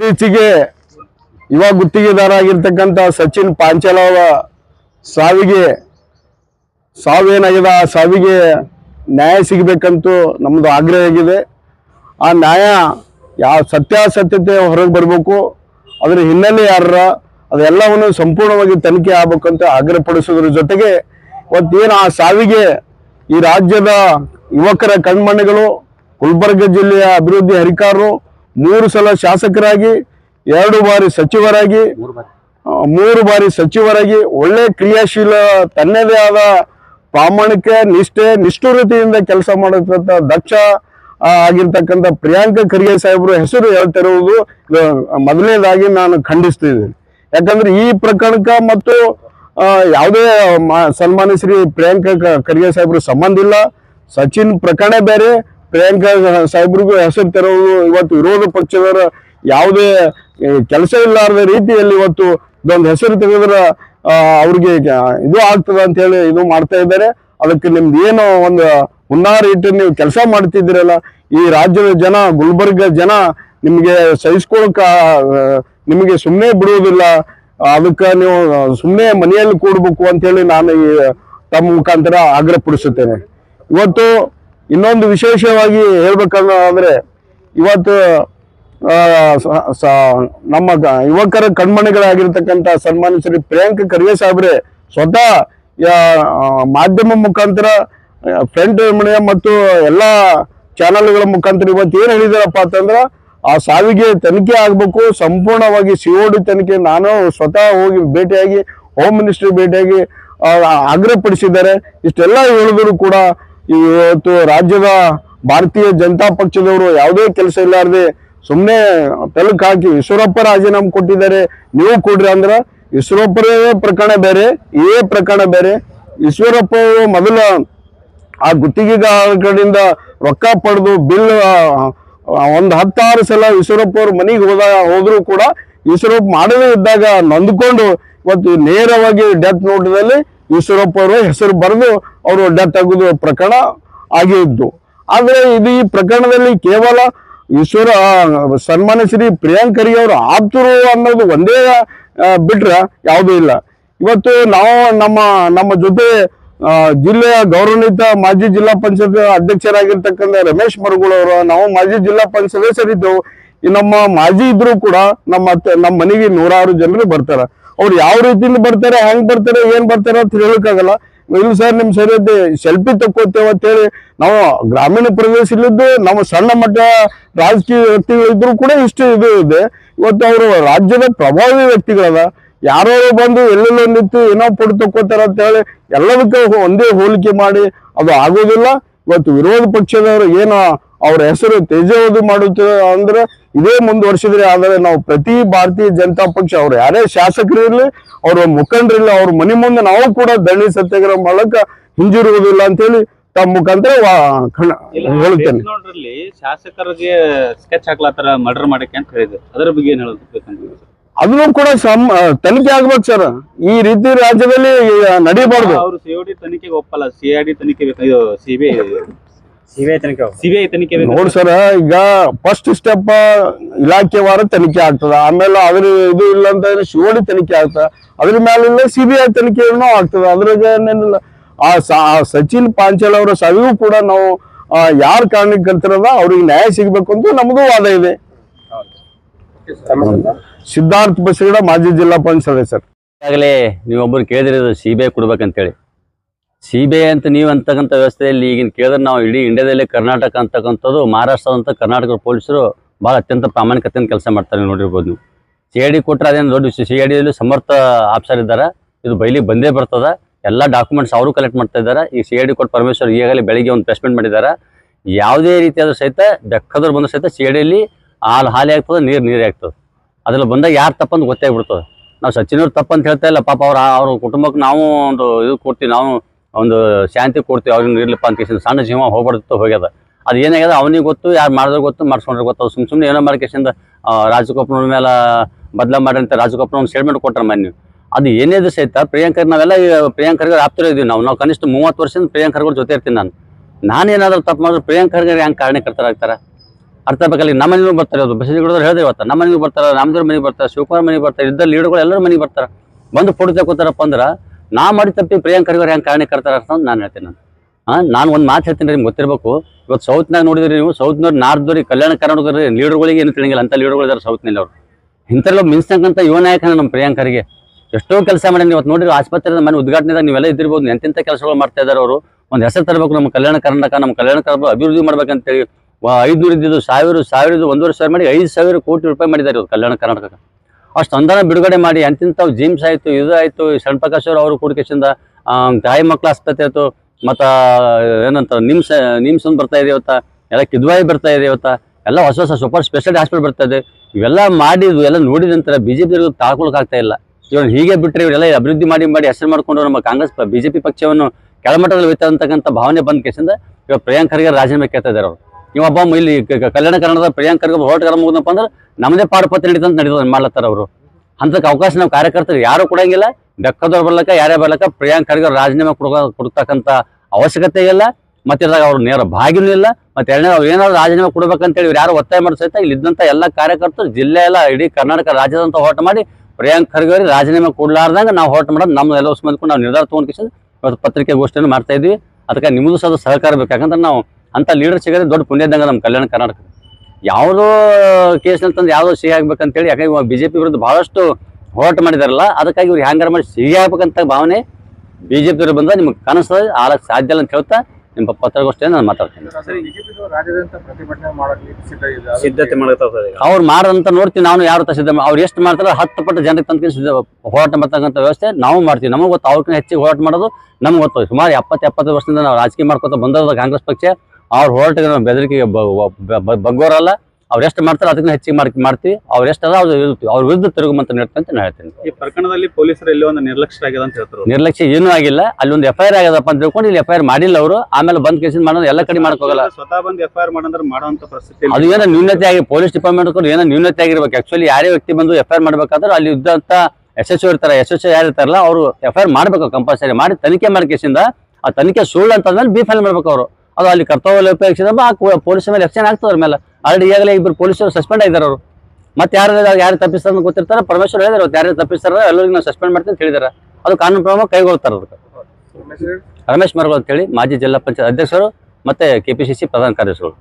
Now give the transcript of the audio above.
ಇತ್ತೀಚೆಗೆ ಯುವ ಗುತ್ತಿಗೆದಾರ ಆಗಿರ್ತಕ್ಕಂಥ ಸಚಿನ್ ಪಾಂಚಾಲವ ಸಾವಿಗೆ ಸಾವೇನಾಗಿದೆ? ಆ ಸಾವಿಗೆ ನ್ಯಾಯ ಸಿಗಬೇಕಂತೂ ನಮ್ಮದು ಆಗ್ರಹ ಆಗಿದೆ. ಆ ನ್ಯಾಯ ಯಾವ ಸತ್ಯಾಸತ್ಯತೆ ಹೊರಗೆ ಬರಬೇಕು, ಅದರ ಹಿನ್ನೆಲೆ ಯಾರ ಅದೆಲ್ಲವನ್ನು ಸಂಪೂರ್ಣವಾಗಿ ತನಿಖೆ ಆಗ್ಬೇಕಂತ ಆಗ್ರಹಪಡಿಸೋದ್ರ ಜೊತೆಗೆ ಇವತ್ತೇನು ಆ ಸಾವಿಗೆ ಈ ರಾಜ್ಯದ ಯುವಕರ ಕಣ್ಮಣಿಗಳು ಗುಲ್ಬರ್ಗ ಜಿಲ್ಲೆಯ ಅಭಿವೃದ್ಧಿ ಹರಿಕಾರರು ಮೂರು ಸಲ ಶಾಸಕರಾಗಿ ಎರಡು ಬಾರಿ ಸಚಿವರಾಗಿ ಮೂರು ಬಾರಿ. ಸಚಿವರಾಗಿ ಒಳ್ಳೆ ಕ್ರಿಯಾಶೀಲ ತನ್ನದೇ ಆದ ಪ್ರಾಮಾಣಿಕ ನಿಷ್ಠೆ ನಿಷ್ಠುರತೆಯಿಂದ ಕೆಲಸ ಮಾಡತಕ್ಕಂಥ ದಕ್ಷ ಆಗಿರ್ತಕ್ಕಂಥ ಪ್ರಿಯಾಂಕ ಖರ್ಗೆ ಸಾಹೇಬರು ಹೆಸರು ಹೇಳ್ತಿರುವುದು ಮೊದಲನೇದಾಗಿ ನಾನು ಖಂಡಿಸ್ತಿದ್ದೇನೆ. ಯಾಕಂದ್ರೆ ಈ ಪ್ರಕರಣಕ್ಕೆ ಮತ್ತು ಯಾವುದೇ ಸನ್ಮಾನ್ಯ ಶ್ರೀ ಪ್ರಿಯಾಂಕ ಖರ್ಗೆ ಸಾಹೇಬರು ಸಂಬಂಧ ಇಲ್ಲ. ಸಚಿನ್ ಪ್ರಕರಣ ಬೇರೆ ಪ್ರಿಯಾಂಕ ಸಾಹೇಬ್ರಿಗೂ ಹೆಸರು ತೆರವು, ಇವತ್ತು ವಿರೋಧ ಪಕ್ಷದವರ ಯಾವುದೇ ಕೆಲಸ ಇಲ್ಲಾರದ ರೀತಿಯಲ್ಲಿ ಇವತ್ತು ಇದೊಂದು ಹೆಸರು ತೆಗೆದ್ರ ಅವ್ರಿಗೆ ಇದು ಆಗ್ತದೆ ಅಂತ ಹೇಳಿ ಇದು ಮಾಡ್ತಾ ಇದ್ದಾರೆ. ಅದಕ್ಕೆ ನಿಮ್ದು ಏನು ಒಂದು ಹುನ್ನಾರ ಇಟ್ಟು ನೀವು ಕೆಲಸ ಮಾಡ್ತಿದ್ದೀರಲ್ಲ, ಈ ರಾಜ್ಯದ ಜನ, ಗುಲ್ಬರ್ಗ ಜನ ನಿಮಗೆ ಸಹಿಸ್ಕೊಳಕ ನಿಮಗೆ ಸುಮ್ಮನೆ ಬಿಡುವುದಿಲ್ಲ. ಅದಕ್ಕೆ ನೀವು ಸುಮ್ಮನೆ ಮನೆಯಲ್ಲಿ ಕೂಡ್ಬೇಕು ಅಂತ ಹೇಳಿ ನಾನು ಈ ತಮ್ಮ ಮುಖಾಂತರ ಆಗ್ರಹಪಡಿಸುತ್ತೇನೆ. ಇವತ್ತು ಇನ್ನೊಂದು ವಿಶೇಷವಾಗಿ ಹೇಳ್ಬೇಕಂದ್ರೆ ಇವತ್ತು ಆ, ಸ- ಸ- ನಮ್ಮ ಯುವಕರ ಕಣ್ಮಣಿಗಳಾಗಿರ್ತಕ್ಕಂಥ ಸನ್ಮಾನ್ಯ ಶ್ರೀ ಪ್ರಿಯಾಂಕ ಖರ್ಗೆ ಸಾಹೇಬ್ರೆ ಸ್ವತಃ ಮಾಧ್ಯಮ ಮುಖಾಂತರ ಫ್ರಂಟ್ ಮನೆಯ ಮತ್ತು ಎಲ್ಲ ಚಾನಲ್ಗಳ ಮುಖಾಂತರ ಇವತ್ತು ಏನು ಹೇಳಿದಾರಪ್ಪ ಅಂತಂದ್ರ ಆ ಸಾವಿಗೆ ತನಿಖೆ ಆಗಬೇಕು ಸಂಪೂರ್ಣವಾಗಿ ಸಿಒಡಿ ತನಿಖೆ ನಾನು ಸ್ವತಃ ಹೋಗಿ ಭೇಟಿಯಾಗಿ ಹೋಮ್ ಮಿನಿಸ್ಟ್ರಿ ಭೇಟಿಯಾಗಿ ಆಗ್ರಹಪಡಿಸಿದ್ದಾರೆ. ಇಷ್ಟೆಲ್ಲ ಹೇಳಿದ್ರು ಕೂಡ ಇವತ್ತು ರಾಜ್ಯದ ಭಾರತೀಯ ಜನತಾ ಪಕ್ಷದವರು ಯಾವುದೇ ಕೆಲಸ ಇಲ್ಲಾರದೆ ಸುಮ್ಮನೆ ತೆಲುಕ್ ಹಾಕಿ ಈಶ್ವರಪ್ಪ ರಾಜೀನಾಮೆ ಕೊಟ್ಟಿದ್ದಾರೆ, ನೀವು ಕೊಡ್ರಿ ಅಂದ್ರೆ ಈಶ್ವರಪ್ಪರೇ ಪ್ರಕರಣ ಬೇರೆ ಏ ಪ್ರಕರಣ ಬೇರೆ. ಈಶ್ವರಪ್ಪ ಮೊದಲ ಆ ಗುತ್ತಿಗೆಗಾರರ ಕಡೆಯಿಂದ ರೊಕ್ಕ ಪಡೆದು ಬಿಲ್ ಒಂದು ಹತ್ತಾರು ಸಲ ಈಶ್ವರಪ್ಪ ಅವ್ರ ಮನೆಗೆ ಹೋದ, ಹೋದ್ರು ಕೂಡ ಈಶ್ವರಪ್ಪ ಮಾಡದೇ ಇದ್ದಾಗ ನೊಂದ್ಕೊಂಡು ಇವತ್ತು ನೇರವಾಗಿ ಡೆತ್ ನೋಟದಲ್ಲಿ ಈಶ್ವರಪ್ಪ ಅವರು ಹೆಸರು ಬರೆದು ಅವರು ಡೆತ್ ತೆಗೆದು ಪ್ರಕರಣ ಆಗಿದ್ದು. ಆದರೆ ಇದು ಈ ಪ್ರಕರಣದಲ್ಲಿ ಕೇವಲ ಈಶ್ವರ ಸನ್ಮಾನ ಶ್ರೀ ಪ್ರಿಯಾಂಕ್ ಖರ್ಗೆ ಅವರು ಆಪ್ತರು ಅನ್ನೋದು ಒಂದೇ ಬಿಟ್ರೆ ಯಾವುದೂ ಇಲ್ಲ. ಇವತ್ತು ನಾವು ನಮ್ಮ ನಮ್ಮ ಜೊತೆ ಜಿಲ್ಲೆಯ ಗೌರವಾನ್ವಿತ ಮಾಜಿ ಜಿಲ್ಲಾ ಪಂಚಾಯತ್ ಅಧ್ಯಕ್ಷರಾಗಿರ್ತಕ್ಕಂಥ ರಮೇಶ್ ಮರಗುಳ ಅವರು, ನಾವು ಮಾಜಿ ಜಿಲ್ಲಾ ಪಂಚಾಯತ್ ಸದಸ್ಯರಿದ್ದೆವು ಈ ನಮ್ಮ ಮಾಜಿ ಇದ್ರು ಕೂಡ ನಮ್ಮ ನಮ್ಮ ಮನೆಗೆ ನೂರಾರು ಜನರು ಬರ್ತಾರ. ಅವ್ರು ಯಾವ ರೀತಿಯಿಂದ ಬರ್ತಾರೆ, ಹೆಂಗ್ ಬರ್ತಾರೆ, ಏನ್ ಬರ್ತಾರೆ ಅಂತ ಹೇಳಕ್ಕಾಗಲ್ಲ. ಇಲ್ಲ ಸರ್ ನಿಮ್ ಸರಿ ಸೆಲ್ಫಿ ತಕ್ಕೋತೇವೆ ಅಂತ ಹೇಳಿ ನಾವು ಗ್ರಾಮೀಣ ಪ್ರದೇಶದಲ್ಲಿದ್ದು ನಮ್ಮ ಸಣ್ಣ ಮಟ್ಟ ರಾಜಕೀಯ ವ್ಯಕ್ತಿಗಳಿದ್ರು ಕೂಡ ಇಷ್ಟು ಇದು ಇದೆ. ಇವತ್ತು ಅವರು ರಾಜ್ಯದ ಪ್ರಭಾವಿ ವ್ಯಕ್ತಿಗಳದ ಯಾರೋ ಬಂದು ಎಲ್ಲೆಲ್ಲೋ ನಿಂತು ಏನೋ ಪುಡ್ ತಕ್ಕೋತಾರ ಅಂತ ಹೇಳಿ ಎಲ್ಲದಕ್ಕೂ ಒಂದೇ ಹೋಲಿಕೆ ಮಾಡಿ ಅದು ಆಗೋದಿಲ್ಲ. ಇವತ್ತು ವಿರೋಧ ಪಕ್ಷದವರು ಏನು ಅವ್ರ ಹೆಸರು ತೇಜೋವಧಿ ಮಾಡುತ್ತೆ ಅಂದ್ರೆ ಇದೇ ಮುಂದುವರ್ಸಿದ್ರೆ ಆದರೆ ನಾವು ಪ್ರತಿ ಭಾರತೀಯ ಜನತಾ ಪಕ್ಷ ಅವ್ರು ಯಾರೇ ಶಾಸಕರು ಇರ್ಲಿ ಅವ್ರ ಮುಖಂಡರಿರ್ಲಿ ಅವ್ರ ಮನೆ ಮುಂದೆ ನಾವು ಕೂಡ ಧರಣಿ ಸತ್ಯಾಗ್ರಹ ಮಾಡಕ ಹಿಂಜಿರುವುದಿಲ್ಲ ಅಂತ ಹೇಳಿ ತಮ್ಮ ಮುಖಾಂತರ ಹೇಳ್ತೇನೆ ನೋಡ್ರಲ್ಲಿ ಶಾಸಕರಿಗೆ ಸ್ಕೆಚ್ ಹಾಕ್ಲತ್ತಾರ ಮರ್ಡರ್ ಮಾಡಕ್ಕೆ ಅಂತ ಹೇಳಿದ್ರು ಅದರ ಬಗ್ಗೆ ಏನ್ ಹೇಳಬೇಕಂತ ಅದನ್ನು ಕೂಡ ಸಮ್ ತನಿಖೆ ಆಗ್ಬೇಕು ಸರ್. ಈ ರೀತಿ ರಾಜ್ಯದಲ್ಲಿ ನಡೀಬಾರ್ದು. ಅವರು ಸಿಒಡಿ ತನಿಖೆಗೆ ಒಪ್ಪಲ್ಲ. ಸಿಐಡಿ ತನಿಖೆ ಸಿಬಿಐ ಸಿಬಿಐ ತನಿಖೆ ಸಿಬಿಐ ತನಿಖೆ ಬೇಕು ನೋಡ್ ಸರ್ ಈಗ ಫಸ್ಟ್ ಸ್ಟೆಪ್ ಇಲಾಖೆವಾರ ತನಿಖೆ ಆಗ್ತದ. ಆಮೇಲೆ ಅದ್ರ ಇದು ಇಲ್ಲ ಅಂತ ಶಿವಡಿ ತನಿಖೆ ಆಗ್ತದ. ಅದ್ರ ಮೇಲಿಂದ ಸಿ ಬಿ ಐ ತನಿಖೆನೂ ಆಗ್ತದ. ಅದ್ರಾಗ ಏನೇನಿಲ್ಲ. ಆ ಸ- ಆ ಸಚಿನ್ ಪಾಂಚಾಲ್ ಅವರ ಸವಿಯೂ ಕೂಡ ನಾವು ಯಾರ ಕಾರಣಕ್ಕೆ ಕಲ್ತಿರೋದ ಅವ್ರಿಗೆ ನ್ಯಾಯ ಸಿಗ್ಬೇಕು ಅಂತ ನಮಗೂ ವಾದ ಇದೆ. ಸಿದ್ಧಾರ್ಥ ಬಸಗಡ ಮಾಜಿ ಜಿಲ್ಲಾ ಪಂಚಾಯತ್ ಸರ್ ಈಗಾಗಲೇ ನೀವೊಬ್ಬರು ಕೇಳಿದ್ರೆ ಸಿ ಬಿ ಐ ಕೊಡ್ಬೇಕಂತೇಳಿ. ಸಿ ಬಿ ಐ ಅಂತ ನೀವು ಅಂತಕ್ಕಂಥ ವ್ಯವಸ್ಥೆಯಲ್ಲಿ ಈಗಿನ ಕೇಳಿದ್ರೆ ನಾವು ಇಡೀ ಇಂಡಿಯಾದಲ್ಲಿ ಕರ್ನಾಟಕ ಅಂತಕ್ಕಂಥದ್ದು ಮಹಾರಾಷ್ಟ್ರದಂಥ ಕರ್ನಾಟಕ ಪೊಲೀಸರು ಭಾಳ ಅತ್ಯಂತ ಪ್ರಾಮಾಣಿಕತೆಯಿಂದ ಕೆಲಸ ಮಾಡ್ತಾರೆ ನೋಡಿರ್ಬೋದು ನೀವು. ಸಿ ಐ ಡಿ ಕೊಟ್ಟರೆ ಅದೇನು ದೊಡ್ಡ ವಿಷಯ. ಸಿ ಐ ಡಿಯಲ್ಲಿ ಸಮರ್ಥ ಆಫೀಸರ್ ಇದ್ದಾರೆ. ಇದು ಬೈಲಿಗೆ ಬಂದೇ ಬರ್ತದೆ. ಎಲ್ಲ ಡಾಕ್ಯುಮೆಂಟ್ಸ್ ಅವರು ಕಲೆಕ್ಟ್ ಮಾಡ್ತಾ ಇದ್ದಾರೆ. ಈ ಸಿ ಐ ಡಿ ಕೊಟ್ಟು ಪರಮೇಶ್ವರ್ ಈಗಾಗಲೇ ಬೆಳಿಗ್ಗೆ ಒಂದು ಪ್ರೆಸ್ಮೆಂಟ್ ಮಾಡಿದ್ದಾರೆ. ಯಾವುದೇ ರೀತಿಯಾದ ಸಹಿತ ಬೆಕ್ಕದ್ರು ಬಂದ ಸಹಿತ ಸಿ ಐ ಡಿಯಲ್ಲಿ ಹಾಲು ಹಾಲಿ ಆಗ್ತದೆ, ನೀರು ನೀರೇ ಆಗ್ತದೆ. ಅದ್ರಲ್ಲಿ ಬಂದಾಗ ಯಾರು ತಪ್ಪಂದು ಗೊತ್ತಾಗ್ಬಿಡ್ತದೆ. ನಾವು ಸಚಿನವ್ರು ತಪ್ಪಂತ ಹೇಳ್ತಾ ಇಲ್ಲ. ಪಾಪ ಅವ್ರ ಅವ್ರ ಕುಟುಂಬಕ್ಕೆ ನಾವು ಒಂದು ಇದು ಕೊಡ್ತೀವಿ. ನಾವು ಒಂದು ಶಾಂತಿ ಕೊಡ್ತೀವಿ ಅವ್ರಿಗೆ ಇರ್ಲಿಪ್ಪ ಅಂತ ಕೇಸಿಂದ ಸಣ್ಣ ಜೀವ ಹೋಗ್ಬಾರ್ದು ಹೋಗ್ಯದ. ಅದು ಏನಾಗ್ಯದ, ಅವನಿಗೆ ಗೊತ್ತು, ಯಾರು ಮಾಡಿದ್ರೆ ಗೊತ್ತು, ಮಾಡಿಸ್ಕೊಂಡ್ರೆ ಗೊತ್ತು. ಸುಮ್ ಸುಮ್ಮನೆ ಏನೋ ಮಾಡ್ಕೇಶಿಂದ ರಾಜಗೊಪ್ಪನವ್ರ ಮೇಲೆ ಬದಲ ಮಾಡಂತ ರಾಜಗೊಪ್ಪನ ಒಂದು ಸ್ಟೇಟ್ಮೆಂಟ್ ಕೊಟ್ಟರೆ ಮೊನ್ನೆ ಅದು ಏನೇ ಸಹಿತ ಪ್ರಿಯಾಂಕರ್, ನಾವೆಲ್ಲ ಪ್ರಿಯಾಂಕರ್ಗೆ ಆಪ್ತರ ಇದೀವಿ ನಾವು. ನಾವು ಕನಿಷ್ಠ ಮೂವತ್ತು ವರ್ಷದಿಂದ ಪ್ರಿಯಾಂಕರ್ಗಳ ಜೊತೆ ಇರ್ತೀನಿ ನಾನು. ನಾನೇನಾದ್ರೂ ತಪ್ಪು ಮಾಡಿದ್ರೆ ಪ್ರಿಯಾಂಕರ್ಗೆ ಹೆಂಗೆ ಕಾರಣಕರ್ತರಾಗ್ತಾರೆ ಅರ್ಥ ಬೇಕಲ್ಲಿ ನಮ್ಮ ಮನೆಗೂ ಬರ್ತಾರೆ, ಅದು ಬಸದಿ ಗುಡದವ್ರು ಹೇಳಿದ್ರೆ ಇವತ್ತು. ನಮ್ಮ ಮನೆಗೂ ಬರ್ತಾರೆ ರಾಮದೇವ್ರ ಮನೆಗೆ ಬರ್ತಾರೆ, ಶಿವಕುಮಾರ್ ಮನೆಗೆ ಬರ್ತಾರೆ ಇದ್ದ ಲೀಡರ್ಗಳು ಎಲ್ಲರೂ ಮನೆಗೆ ಬರ್ತಾರೆ. ಬಂದು ಫೋಟೋ ತಗೋತಾರಪ್ಪ ಅಂದ್ರೆ ನಾ ಮಾಡಿ ತಪ್ಪಿ ಪ್ರಿಯಾಂಕ್ ಖರ್ಗೆ ಹೆಂಗೆ ಕಾರಣಕರ್ತಾರ ಅಂತ ನಾನು ಹೇಳ್ತೀನಿ ನಾನು. ಹಾಂ ನಾನು ಒಂದು ಮಾತು ಹೇಳ್ತೀನಿ ನಿಮ್ಗೆ ಗೊತ್ತಿರಬೇಕು. ಇವತ್ತು ಸೌತ್ನಾಗ ನೋಡಿದ್ರಿ ನೀವು, ಸೌತ್ನವ್ರು ನಾರ್ದವ್ರಿಗೆ ಕಲ್ಯಾಣ ಕರ್ನಾಟಕದ ಲೀಡರ್ಗಳಿಗೆ ಏನು ತಿಳಿಯಂಗಿಲ್ಲ, ಅಂತ ಲೀಡರ್ಗಳು ಇದ್ದಾರೆ ಸೌತ್ನಲ್ಲಿ ಅವರು. ಇಂಥಲ್ಲ ಮಿನ್ಸ್ತಕ್ಕಂಥ ಯುವ ನಾಯಕನ ನಮ್ಮ ಪ್ರಿಯಾಂಕರಿಗೆ. ಎಷ್ಟೋ ಕೆಲಸ ಮಾಡಿ ಇವತ್ತು ನೋಡಿದ್ರು ಆಸ್ಪತ್ರೆ ಮನೆ ಉದ್ಘಾಟನೆದಾಗ ನೀವೆಲ್ಲ ಇದ್ದಿರ್ಬೋದು ಎಂತೆಂಥ ಕೆಲಸಗಳು ಮಾಡ್ತಾ ಇದ್ದಾರೆ ಅವರು. ಒಂದು ಹೆಸರು ತರಬೇಕು ನಮ್ಮ ಕಲ್ಯಾಣ ಕರ್ನಾಟಕ, ನಮ್ಮ ಕಲ್ಯಾಣ ಕರ್ನಾಟಕ ಅಭಿವೃದ್ಧಿ ಮಾಡ್ಬೇಕಂತೇಳಿ ಐದುನೂರು ಇದ್ದಿದ್ದು, ಸಾವಿರ, ಸಾವಿರದ ಒಂದೂವರೆ ಸಾವಿರ ಮಾಡಿ ಐದು ಸಾವಿರ ಕೋಟಿ ರೂಪಾಯಿ ಮಾಡಿದ್ದಾರೆ ಇವತ್ತು ಕಲ್ಯಾಣ ಕರ್ನಾಟಕ ಅಷ್ಟು ಅಂದನ ಬಿಡುಗಡೆ ಮಾಡಿ ಎಂತಿಂಥವು ಜಿಮ್ಸ್ ಆಯಿತು, ಇದು ಆಯಿತು ಶರಣ್ ಪ್ರಕಾಶ್ ಅವರು ಅವರು ಕೂಡಿಕೆಸಿಂದ ತಾಯಿ ಮಕ್ಕಳ ಆಸ್ಪತ್ರೆ ಆಯಿತು, ಮತ್ತು ಏನಂತ ನಿಮ್ಸ್ ನಿಮ್ಸ್ ಒಂದು ಬರ್ತಾ ಇದೆ ಇವತ್ತ, ಎಲ್ಲ ಕಿದ್ವಾಯಿ ಬರ್ತಾ ಇದೆ ಇವತ್ತ, ಎಲ್ಲ ಹೊಸ ಹೊಸ ಸೂಪರ್ ಸ್ಪೆಷಾಲಿಟಿ ಹಾಸ್ಪಿಟಲ್ ಬರ್ತಾ ಇದೆ. ಇವೆಲ್ಲ ಮಾಡಿದ್ದು ಎಲ್ಲ ನೋಡಿದ ನಂತರ ಬಿ ಜೆ ಪಿ ತಾಳ್ಕೊಳಕಾಗ್ತಾ ಇಲ್ಲ. ಇವನು ಹೀಗೆ ಬಿಟ್ಟರೆ ಇವರೆಲ್ಲ ಅಭಿವೃದ್ಧಿ ಮಾಡಿ ಮಾಡಿ ಹೆಸರು ಮಾಡಿಕೊಂಡು ನಮ್ಮ ಕಾಂಗ್ರೆಸ್ ಬಿ ಜೆ ಪಿ ಪಕ್ಷವನ್ನು ಕೆಳಮಟ್ಟದಲ್ಲಿ ಒಯ್ತಾ ಅಂತಕ್ಕಂಥ ಭಾವನೆ ಬಂದ ಕೇಸಿಂದ ಇವಾಗ ಪ್ರಿಯಾಂಕ್ ಖರ್ಗೆ ರಾಜೀನಾಮೆ ಕೇಳ್ತಾ ಇದ್ದಾರೆ ಅವರು. ಇವೊಬ್ಬ ಇಲ್ಲಿ ಕಲ್ಯಾಣ ಕನ್ನಡದ ಪ್ರಿಯಾಂಕ್ ಖರ್ಗೆ ಹೋರಾಟ ಕರ ಮುಗಿದಪ್ಪ ಅಂದ್ರೆ ನಮ್ಮದೇ ಪಾರುಪತ್ರೆ ಹಿಡಿತಂತ ನಡೀತದೆ ಮಾಡ್ಲತ್ತಾರ ಅವರು. ಅಂತಕ್ಕೆ ಅವಕಾಶ ನಾವು ಕಾರ್ಯಕರ್ತರು ಯಾರು ಕೊಡಂಗಿಲ್ಲ. ಬೆಕ್ಕದವ್ರು ಬರ್ಲಕ್ಕ ಯಾರೇ ಬರ್ಲಕ್ಕ ಪ್ರಿಯಾಂಕ್ ರಾಜೀನಾಮೆ ಕೊಡ ಕೊಡ್ತಕ್ಕಂಥ ಅವಶ್ಯಕತೆ ಇಲ್ಲ. ಮತ್ತೆ ಇದ್ರಾಗ ಅವ್ರು ನೇರ ಭಾಗಿನೂ ಇಲ್ಲ. ಮತ್ತೆ ಎರಡನೇ ಅವ್ರು ಏನಾದ್ರು ರಾಜೀನಾಮೆ ಕೊಡ್ಬೇಕಂತೇಳಿ ಇವ್ರು ಯಾರು ಒತ್ತಾಯ ಮಾಡಿ ಸಹಿತ ಇಲ್ಲಿ ಇದ್ದಂಥ ಎಲ್ಲ ಕಾರ್ಯಕರ್ತರು ಜಿಲ್ಲೆ ಎಲ್ಲ ಇಡೀ ಕರ್ನಾಟಕ ರಾಜ್ಯದಂತ ಹೋರಾಟ ಮಾಡಿ ಪ್ರಿಯಾಂಕ್ ಖರ್ಗೆ ರಾಜೀನಾಮೆ ಕೊಡ್ಲಾರ್ದಂಗ ನಾವು ಹೋರಾಟ ಮಾಡೋದು ನಮ್ಮ ಎಲ್ಲ ಮಂದ್ಕೊಂಡು ನಾವು ನಿರ್ಧಾರ ತೊಗೊಂಡ್ಕಿಸಿ ಇವತ್ತು ಪತ್ರಿಕೆ ಗೋಷ್ಠಿಯನ್ನು ಮಾಡ್ತಾ ಇದ್ವಿ. ಅದಕ್ಕೆ ನಿಮ್ಮದು ಸಹ ಸಹಕಾರ ಬೇಕು. ಯಾಕಂದ್ರೆ ನಾವು ಅಂತ ಲೀಡರ್ ಸಿಗೋದೇ ದೊಡ್ಡ ಪುಣ್ಯದಂಗ ನಮ್ಮ ಕಲ್ಯಾಣ ಕರ್ನಾಟಕ. ಯಾವುದೋ ಕೇಸ್ ಅಂತಂದು ಯಾವುದೋ ಸಿಹಿ ಆಗ್ಬೇಕಂತೇಳಿ ಯಾಕಂದ್ರೆ ಇವಾಗ ಬಿ ಜೆ ಪಿ ವಿರುದ್ಧ ಬಹಳಷ್ಟು ಹೋರಾಟ ಮಾಡಿದಾರಲ್ಲ ಅದಕ್ಕಾಗಿ ಇವ್ರು ಹ್ಯಾಂಗಾರ ಮಾಡಿ ಸಿಹಿ ಆಗ್ಬೇಕಂತ ಭಾವನೆ ಬಿ ಜೆ ಪಿ ಬಂದ ನಿಮ್ಗೆ ಕನಸು ಆಳಕ್ಕೆ ಸಾಧ್ಯ ಇಲ್ಲ ಅಂತ ಹೇಳ್ತಾ ನಿಮ್ಮ ಪತ್ರಗೋಷ್ಠಿಯಲ್ಲಿ ನಾನು ಮಾತಾಡ್ತೀನಿ. ರಾಜ್ಯದಂತ ಪ್ರತಿಭಟನೆ ಮಾಡಕ್ಕೆ ಸಿದ್ಧ ಇದೆ ಸಿದ್ಧತೆ ಅವ್ರು ಮಾಡದಂತ ನೋಡ್ತೀವಿ ನಾವು ಯಾರು ಸಿದ್ಧ ಅವ್ರು ಎಷ್ಟು ಮಾಡ್ತಾರೋ ಹತ್ತು ಪಟ್ಟು ಜನರಿಗೆ ತಂದ್ಕೊಂಡು ಸಿದ್ಧ ಹೋರಾಟ ಮಾಡ್ತಕ್ಕಂಥ ವ್ಯವಸ್ಥೆ ನಾವು ಮಾಡ್ತೀವಿ. ನಮಗೆ ಗೊತ್ತು ಅವ್ರನ್ನ ಹೆಚ್ಚಿಗೆ ಹೋರಾಟ ಮಾಡೋದು ನಮ್ಗೆ ಗೊತ್ತು. ಸುಮಾರು ಎಪ್ಪತ್ತು ಎಪ್ಪತ್ತು ವರ್ಷದಿಂದ ನಾವು ರಾಜಕೀಯ ಮಾಡ್ಕೊತ ಬಂದಿರೋದು ಕಾಂಗ್ರೆಸ್ ಪಕ್ಷ. ಅವ್ರ ಹೋರಾಟಕ್ಕೆ ನಾವು ಬೆದರಿಕೆಗೆ ಬಗ್ಗೋರಲ್ಲ ಅವ್ರು ಎಷ್ಟು ಮಾಡ್ತಾರೆ ಅದಕ್ಕಿಂತ ಹೆಚ್ಚಿಗೆ ಮಾರ್ಕ್ ಮಾಡ್ತೀವಿ. ಅವ್ರು ಎಷ್ಟು ಅದ ಅವ್ರು. ಅವ್ರ ವಿರುದ್ಧ ತಿರುಗುಮಂತ ಅಂತ ನಾನು ಹೇಳ್ತೀನಿ. ಈ ಪ್ರಕರಣದಲ್ಲಿ ಪೊಲೀಸರು ಎಲ್ಲಿ ಒಂದು ನಿರ್ಲಕ್ಷ್ಯ ಆಗಿದೆ ಅಂತ ಹೇಳ್ತಾರೆ. ನಿರ್ಲಕ್ಷ್ಯ ಏನೂ ಆಗಿಲ್ಲ. ಅಲ್ಲಿ ಒಂದು ಎಫ್ ಐ ಆರ್ ಆಗ್ಯದಪ್ಪ ಅಂತ ತಿಳ್ಕೊಂಡು ಇಲ್ಲಿ ಎಫ್ ಐ ಆರ್ ಮಾಡಿಲ್ಲ ಅವರು. ಆಮೇಲೆ ಬಂದ್ ಕೇಸಿನ ಮಾಡೋದು ಎಲ್ಲ ಕಡೆ ಹೋಗಲ್ಲ. ಸ್ವತಃ ಬಂದು ಎಫ್ ಐ ಆರ್ ಮಾಡಂದ್ರೆ ಮಾಡುವಂತ ಪರಿಸ್ಥಿತಿ ಇಲ್ಲ. ಅದು ಏನೋ ನ್ಯೂನತೆ ಆಗಿ ಪೊಲೀಸ್ ಡಿಪಾರ್ಟ್ಮೆಂಟ್ ಏನೋ ನ್ಯೂನತೆ ಆಗಿರ್ಬೇಕು. ಆಕ್ಚುಲಿ ಯಾರೇ ವ್ಯಕ್ತಿ ಬಂದು ಎಫ್ ಐ ಆರ್ ಮಾಡ್ಬೇಕಾದ್ರೆ ಅಲ್ಲಿ ಇದ್ದಂತ ಎಸ್ ಎಚ್ ಇರ್ತಾರೆ. ಎಸ್ ಎಚ್ ಯಾರು ಇರ್ತಾರಲ್ಲ ಅವರು ಎಫ್ ಐ ಆರ್ ಮಾಡಬೇಕು ಕಂಪಲ್ಸರಿ ಮಾಡಿ ತನಿಖೆ ಮಾಡಿ ಕೇಸಿಂದ ಆ ತನಿಖೆ ಸುಳ್ಳು ಅಂತಂದ್ರೆ ಬಿ ಫೈಲ್ ಮಾಡ್ಬೇಕು ಅವರು. ಅದು ಅಲ್ಲಿ ಕರ್ತವ್ಯ ಉಪಯೋಗಿಸಿದ ಪೊಲೀಸ್ ಮೇಲೆ ಎಕ್ಷನ್ ಆಗ್ತದ್ರ ಮೇಲೆ. ಆಲ್ರೆಡಿ ಈಗಾಗಲೇ ಇಬ್ಬರು ಪೊಲೀಸರು ಸಸ್ಪೆಂಡ್ ಆಗಿದ್ದಾರೆ ಅವರು. ಮತ್ತೆ ಯಾರು ಯಾರು ತಪ್ಪಿಸ್ತಾರೆ ಅಂತ ಗೊತ್ತಿರ್ತಾರೆ ಪರಮೇಶ್ವರ್ ಹೇಳಿದ್ರು ಅವ್ರು ಯಾರು ತಪ್ಪಿಸ್ತಾರ ಎಲ್ಲರಿಗೂ ನಾವು ಸಸ್ಪೆಂಡ್ ಮಾಡ್ತೀನಿ ಅಂತ ಹೇಳಿದಾರೆ ಅದು ಕಾನೂನು ಕ್ರಮ ಕೈಗೊಳ್ತಾರೆ ಅದಕ್ಕೆ. ರಮೇಶ್ ಮರಗಳು ಅಂತೇಳಿ ಮಾಜಿ ಜಿಲ್ಲಾ ಪಂಚಾಯತ್ ಅಧ್ಯಕ್ಷರು ಮತ್ತೆ ಕೆಪಿಸಿಸಿ ಪ್ರಧಾನ ಕಾರ್ಯದರ್ಶಿಗಳು.